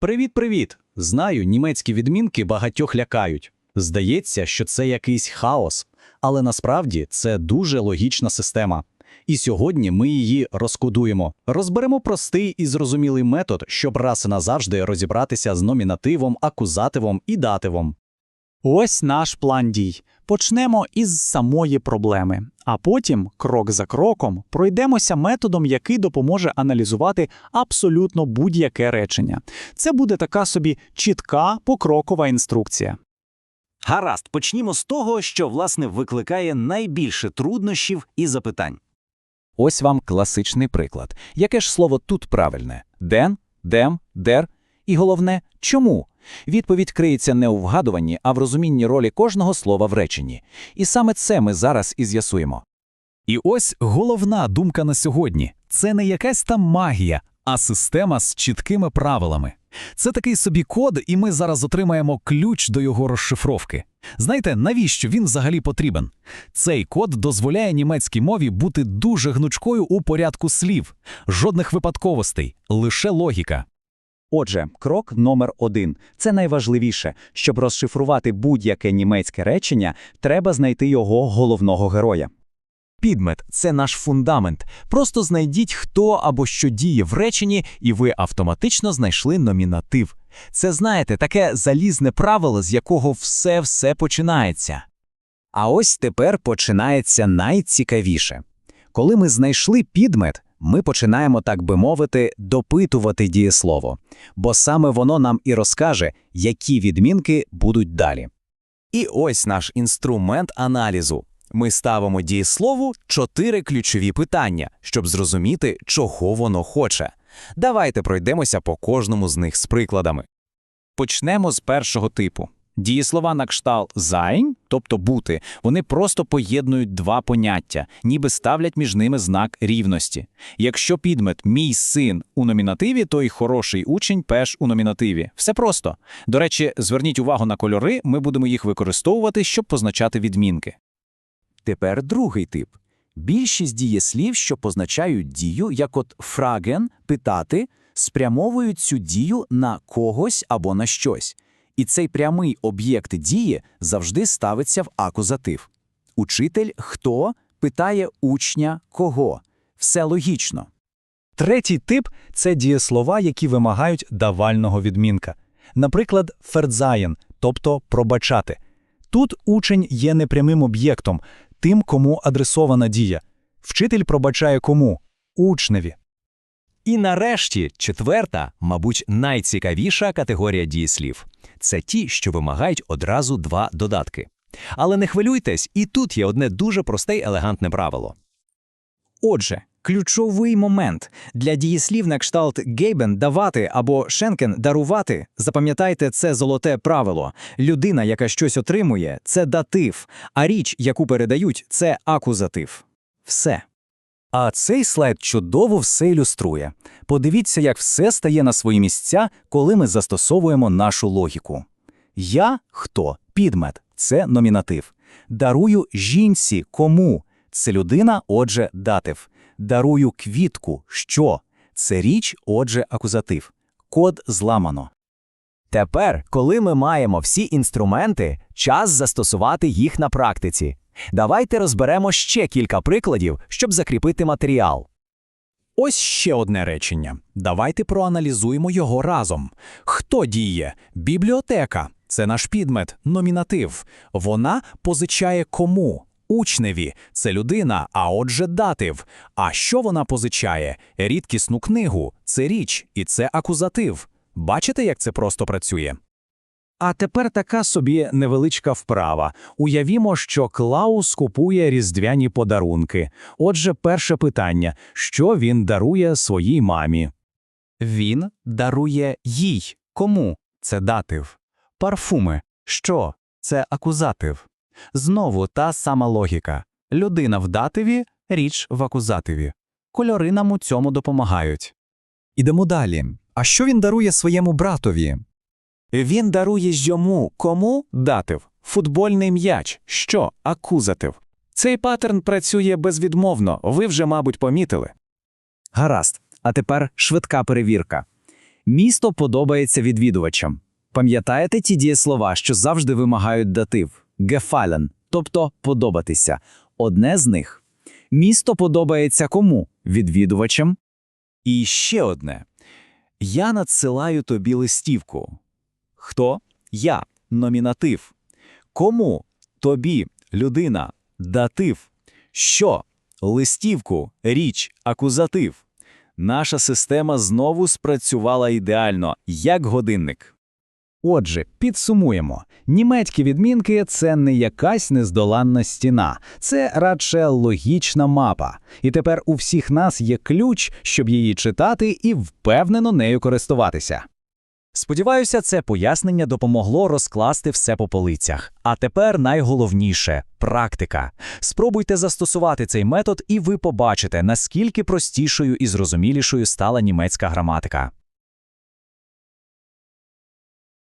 Привіт-привіт! Знаю, німецькі відмінки багатьох лякають. Здається, що це якийсь хаос, але насправді це дуже логічна система. І сьогодні ми її розкодуємо. Розберемо простий і зрозумілий метод, щоб раз і назавжди розібратися з номінативом, акузативом і дативом. Ось наш план дій. Почнемо із самої проблеми, а потім, крок за кроком, пройдемося методом, який допоможе аналізувати абсолютно будь-яке речення. Це буде така собі чітка покрокова інструкція. Гаразд, почнімо з того, що власне викликає найбільше труднощів і запитань. Ось вам класичний приклад. Яке ж слово тут правильне? Ден, дем, дер? І головне, чому? Відповідь криється не у вгадуванні, а в розумінні ролі кожного слова в реченні. І саме це ми зараз і з'ясуємо. І ось головна думка на сьогодні це не якась там магія, а система з чіткими правилами. Це такий собі код, і ми зараз отримаємо ключ до його розшифровки. Знаєте, навіщо він взагалі потрібен? Цей код дозволяє німецькій мові бути дуже гнучкою у порядку слів, жодних випадковостей, лише логіка. Отже, крок номер один це найважливіше. Щоб розшифрувати будь-яке німецьке речення, треба знайти його головного героя. Підмет це наш фундамент. Просто знайдіть, хто або що діє в реченні, і ви автоматично знайшли номінатив. Це, знаєте, таке залізне правило, з якого все-все починається. А ось тепер починається найцікавіше. Коли ми знайшли підмет, ми починаємо, так би мовити, допитувати дієслово, бо саме воно нам і розкаже, які відмінки будуть далі. І ось наш інструмент аналізу. Ми ставимо дієслову чотири ключові питання, щоб зрозуміти, чого воно хоче. Давайте пройдемося по кожному з них з прикладами. Почнемо з першого типу. Дієслова на кшталт «sein», тобто бути, вони просто поєднують два поняття, ніби ставлять між ними знак рівності. Якщо підмет мій син у номінативі, то й хороший учень пеш у номінативі. Все просто. До речі, зверніть увагу на кольори, ми будемо їх використовувати, щоб позначати відмінки. Тепер другий тип. Більшість дієслів, що позначають дію, як от фраген питати, спрямовують цю дію на когось або на щось. І цей прямий об'єкт дії завжди ставиться в акузатив. Учитель хто питає учня кого. Все логічно. Третій тип це дієслова, які вимагають давального відмінка. Наприклад, «verzeihen», тобто пробачати. Тут учень є непрямим об'єктом, тим, кому адресована дія. Вчитель пробачає кому? Учневі. І нарешті четверта, мабуть, найцікавіша категорія дієслів це ті, що вимагають одразу два додатки. Але не хвилюйтесь, і тут є одне дуже просте й елегантне правило. Отже, ключовий момент для дієслів на кшталт гейбен давати або шенкен дарувати. Запам'ятайте це золоте правило. Людина, яка щось отримує, це датив, а річ, яку передають, це акузатив. Все. А цей слайд чудово все ілюструє. Подивіться, як все стає на свої місця, коли ми застосовуємо нашу логіку. Я хто? Підмет це номінатив. Дарую жінці кому? Це людина, отже, датив. Дарую квітку що? Це річ, отже, акузатив. Код зламано. Тепер, коли ми маємо всі інструменти, час застосувати їх на практиці. Давайте розберемо ще кілька прикладів, щоб закріпити матеріал. Ось ще одне речення. Давайте проаналізуємо його разом. Хто діє? Бібліотека. Це наш підмет, номінатив. Вона позичає кому? Учневі. Це людина, а отже датив. А що вона позичає? Рідкісну книгу. Це річ, і це акузатив. Бачите, як це просто працює? А тепер така собі невеличка вправа. Уявімо, що Клаус купує різдвяні подарунки. Отже, перше питання: що він дарує своїй мамі? Він дарує їй. Кому? Це датив. Парфуми. Що? Це акузатив. Знову та сама логіка. Людина в дативі, річ в акузативі. Кольори нам у цьому допомагають. Ідемо далі. А що він дарує своєму братові? Він дарує йому кому датив футбольний м'яч. Що акузатив. Цей паттерн працює безвідмовно, ви вже, мабуть, помітили. Гаразд. А тепер швидка перевірка. Місто подобається відвідувачам. Пам'ятаєте ті дієслова, що завжди вимагають датив? Gefallen, тобто подобатися. Одне з них. Місто подобається кому? Відвідувачам. І ще одне. Я надсилаю тобі листівку. Хто? Я. Номінатив. Кому? Тобі. Людина. Датив. Що? Листівку. Річ. Акузатив. Наша система знову спрацювала ідеально, як годинник. Отже, підсумуємо. Німецькі відмінки – це не якась нездоланна стіна, це радше логічна мапа. І тепер у всіх нас є ключ, щоб її читати і впевнено нею користуватися. Сподіваюся, це пояснення допомогло розкласти все по полицях. А тепер найголовніше практика. Спробуйте застосувати цей метод, і ви побачите, наскільки простішою і зрозумілішою стала німецька граматика.